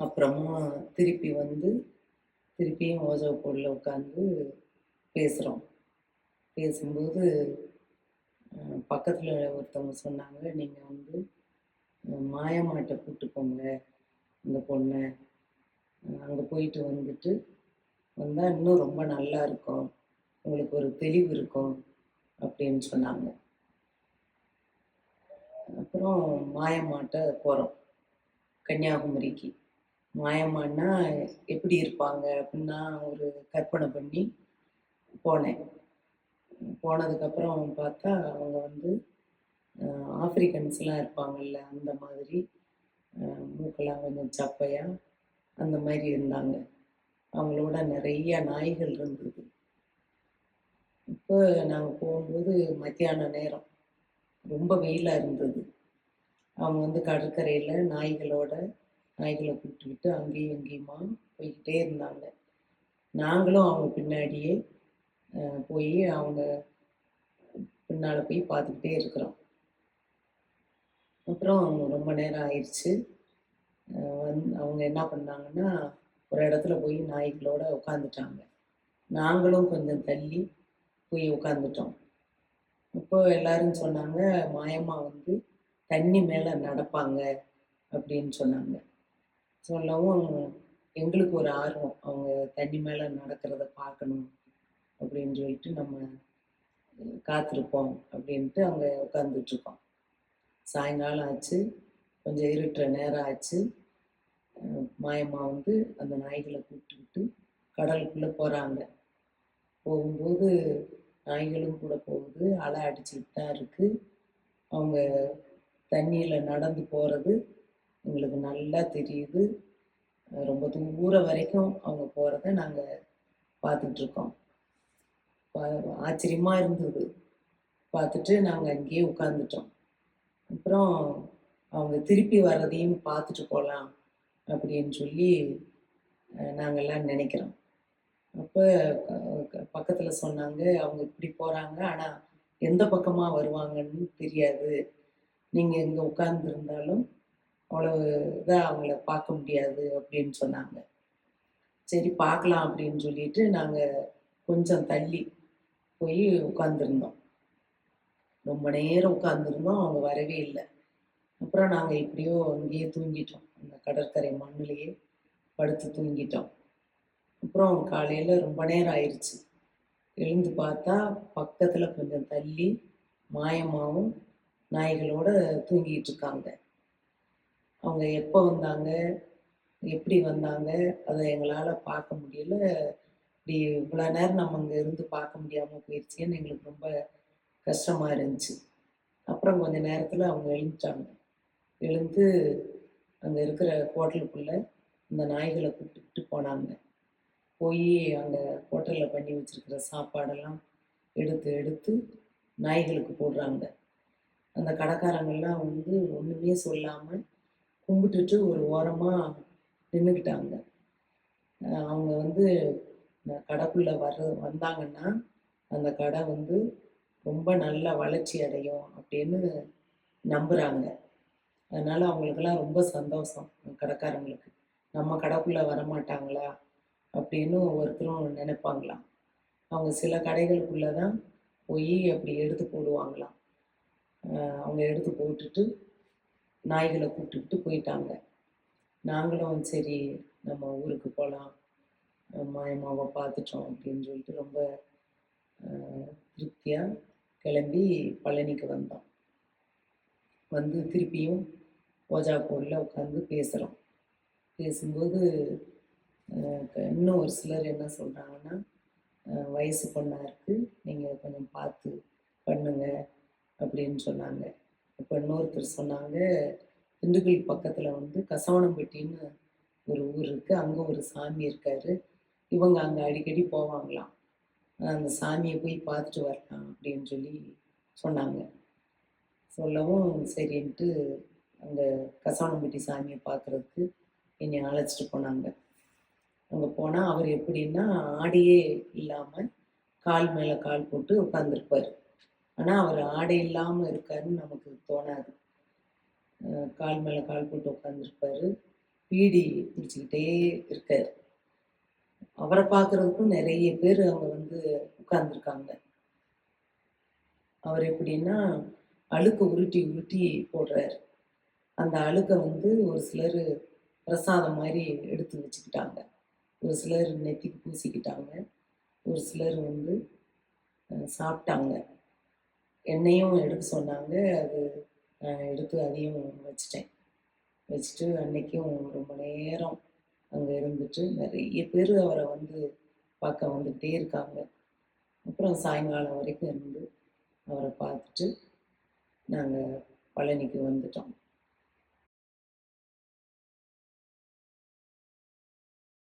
அப்புறமா திருப்பி வந்து திருப்பியும் ஓஜோ போர்டில் உட்காந்து பேசுகிறோம் பேசும்போது பக்கத்தில் ஒருத்தவங்க சொன்னாங்க நீங்கள் வந்து மாயமாட்டை கூப்பிட்டு போங்க இந்த பொண்ணை. அங்கே போயிட்டு வந்துட்டு வந்தால் இன்னும் ரொம்ப நல்லா இருக்கும். உங்களுக்கு ஒரு தெளிவு இருக்கும் அப்படின்னு சொன்னாங்க. அப்புறம் மாயமாட்டை போகிறோம் கன்னியாகுமரிக்கு. மாயமானா எப்படி இருப்பாங்க? அப்படின்னு நான் ஒரு கற்பனை பண்ணி போனேன். போனதுக்கப்புறம் பார்த்தா அவங்க வந்து ஆஃப்ரிக்கன்ஸ்லாம் ஆப்பிரிக்கன்ஸ்லாம் இருப்பாங்கல்ல அந்த மாதிரி. மூக்கெல்லாம் கொஞ்சம் சப்பையாக அந்த மாதிரி இருந்தாங்க. அவங்களோட நிறைய நாய்கள் இருந்தது. இப்போ நாங்கள் போகும்போது மத்தியான நேரம். ரொம்ப வெயிலாக இருந்தது. அவங்க வந்து கடற்கரையில் நாய்களோட நாய்களை கூப்பிட்டுக்கிட்டு அங்கேயும் இங்கேயுமா போய்கிட்டே இருந்தாங்க. நாங்களும் அவங்க பின்னாடியே போய் அவங்க பின்னால் போய் பார்த்துக்கிட்டே இருக்கிறோம். அப்புறம் ரொம்ப நேரம் ஆயிடுச்சு வந் அவங்க என்ன பண்ணாங்கன்னா ஒரு இடத்துல போய் நாய்களோட உட்காந்துட்டாங்க நாங்களும் கொஞ்சம் தள்ளி போய் உட்காந்துட்டோம் இப்போ எல்லாரும் சொன்னாங்க மாயம்மா வந்து தண்ணி மேலே நடப்பாங்க அப்படின்னு சொன்னாங்க. சொல்லவும் எங்களுக்கு ஒரு ஆர்வம். அவங்க தண்ணி மேலே நடக்கிறத பார்க்கணும் அப்படின்னு சொல்லிட்டு நம்ம காத்திருப்போம் அப்படின்ட்டு அங்கே உட்காந்துட்டு இருக்கோம். சாயங்காலம் ஆச்சு. கொஞ்சம் இருட்டுற நேரம் ஆச்சு. மாயம்மா வந்து அந்த நாய்களை கூப்பிட்டுக்கிட்டு கடலுக்குள்ளே போகிறாங்க போகும்போது நாய்களும் கூட போகுது. அலை அடிச்சுக்கிட்டு தான் இருக்குது அவங்க தண்ணியில் நடந்து போகிறது எங்களுக்கு நல்லா தெரியுது. ரொம்ப தூரம் வரைக்கும் அவங்க போகிறத நாங்கள் பார்த்துட்டு இருக்கோம். இருந்தது. பார்த்துட்டு நாங்கள் அங்கேயே உட்காந்துட்டோம் அப்புறம் அவங்க திருப்பி வர்றதையும் பார்த்துட்டு போகலாம் அப்படின்னு சொல்லி நாங்கள்லாம் நாங்கெல்லாம் நினைக்கிறோம். அப்போ பக்கத்தில் சொன்னாங்க அவங்க இப்படி போகிறாங்க ஆனால் எந்த பக்கமாக வருவாங்கன்னு தெரியாது. நீங்கள் இங்கே உட்கார்ந்துருந்தாலும் அவ்வளவு இதாக அவங்கள பார்க்க முடியாது அப்படின்னு சொன்னாங்க. சரி பார்க்கலாம் அப்படின்னு சொல்லிட்டு நாங்கள் கொஞ்சம் தள்ளி போய் உட்காந்துருந்தோம் ரொம்ப நேரம் உட்காந்துருந்தோம் அவங்க வரவே இல்லை. அப்புறம் நாங்கள் எப்படியோ அங்கேயே தூங்கிட்டோம். அந்த கடற்கரை மண்ணிலேயே படுத்து தூங்கிட்டோம். அப்புறம் காலையில் ரொம்ப நேரம் ஆயிடுச்சு எழுந்து பார்த்தா பக்கத்தில் கொஞ்சம் தள்ளி மாயமாகவும் நாய்களோட தூங்கிட்டு இருக்காங்க. அவங்க எப்போ வந்தாங்க எப்படி வந்தாங்க அதை எங்களால் பார்க்க முடியல. இப்படி இவ்வளோ நேரம் நம்ம அங்கே இருந்து பார்க்க முடியாமல் போயிடுச்சேன்னு எங்களுக்கு ரொம்ப கஷ்டமாக இருந்துச்சு. அப்புறம் கொஞ்ச நேரத்தில் அவங்க எழுந்துட்டாங்க. எழுந்து அங்கே இருக்கிற ஹோட்டலுக்குள்ளே இந்த நாய்களை கூப்பிட்டுக்கிட்டு போனாங்க. போய் அங்கே ஹோட்டலில் பண்ணி வச்சுருக்கிற சாப்பாடெல்லாம் எடுத்து எடுத்து நாய்களுக்கு போடுறாங்க. அந்த கடைக்காரங்கள்லாம் வந்து ஒன்றுமே சொல்லாமல் கும்பிட்டுட்டு ஒரு ஓரமாக நின்றுக்கிட்டாங்க அவங்க வந்து கடைக்குள்ளே கடைக்குள்ள வர்ற வந்தாங்கன்னா அந்த கடை வந்து ரொம்ப நல்லா வளர்ச்சி அடையும் அப்படின்னு நம்புகிறாங்க அதனால் அவங்களுக்கெல்லாம் ரொம்ப சந்தோஷம் கடைக்காரங்களுக்கு. நம்ம கடைக்குள்ளே வரமாட்டாங்களா அப்படின்னு ஒவ்வொருத்தரும் நினைப்பாங்களாம். அவங்க சில கடைகளுக்குள்ளே தான் போய் அப்படி எடுத்து போடுவாங்களாம். அவங்க எடுத்து போட்டுட்டு நாய்களை கூப்பிட்டுக்கிட்டு போயிட்டாங்க. நாங்களும் சரி நம்ம ஊருக்கு போகலாம் மாயமாவை பார்த்துட்டோம் அப்படின்னு சொல்லிட்டு ரொம்ப திருப்தியாக கிளம்பி பழனிக்கு வந்தோம். வந்து திருப்பியும் ஓஜாப்பூரில் உட்காந்து பேசுகிறோம் பேசும்போது இன்னும் ஒரு சிலர் என்ன சொல்கிறாங்கன்னா வயசு பொண்ணாக இருக்குது நீங்கள் கொஞ்சம் பார்த்து பண்ணுங்க அப்படின்னு சொன்னாங்க. இப்போ இன்னொருத்தர் சொன்னாங்க திண்டுக்கல் பக்கத்தில் வந்து கசவனம்பட்டின்னு ஒரு ஊர் இருக்குது அங்கே ஒரு சாமி இருக்காரு. இவங்க அங்கே அடிக்கடி போவாங்களாம். அந்த சாமியை போய் பார்த்துட்டு வரலாம் அப்படின்னு சொல்லி சொன்னாங்க. சொல்லவும் சரின்ட்டு அங்கே கசவனம்பட்டி சாமியை பார்க்குறதுக்கு என்னை அழைச்சிட்டு போனாங்க. அங்கே போனால் அவர் எப்படின்னா ஆடையே இல்லாமல் கால் மேலே கால் போட்டு உட்காந்துருப்பார் ஆனால் அவர் ஆடை இல்லாமல் இருக்காருன்னு நமக்கு தோணாது. கால் மேலே கால் போட்டு உட்காந்துருப்பாரு பீடி பிடிச்சிக்கிட்டே இருக்கார். அவரை பார்க்குறதுக்கும் நிறைய பேர் அவங்க வந்து உட்கார்ந்துருக்காங்க. அவர் எப்படின்னா அழுக்க உருட்டி உருட்டி போடுறாரு. அந்த அழுக்கை வந்து ஒரு சிலர் பிரசாதம் மாதிரி எடுத்து வச்சுக்கிட்டாங்க. ஒரு சிலர் நெத்திக்கு பூசிக்கிட்டாங்க. ஒரு சிலர் வந்து சாப்பிட்டாங்க. என்னையும் எடுக்க சொன்னாங்க. அது நான் எடுத்து அதையும் வச்சிட்டேன். வச்சுட்டு அன்னைக்கும் ரொம்ப நேரம் அங்கே இருந்துட்டு நிறைய பேர் அவரை வந்து பார்க்க வந்துகிட்டே இருக்காங்க. அப்புறம் சாயங்காலம் வரைக்கும் இருந்து அவரை பார்த்துட்டு நாங்கள் பழனிக்கு வந்துட்டோம்.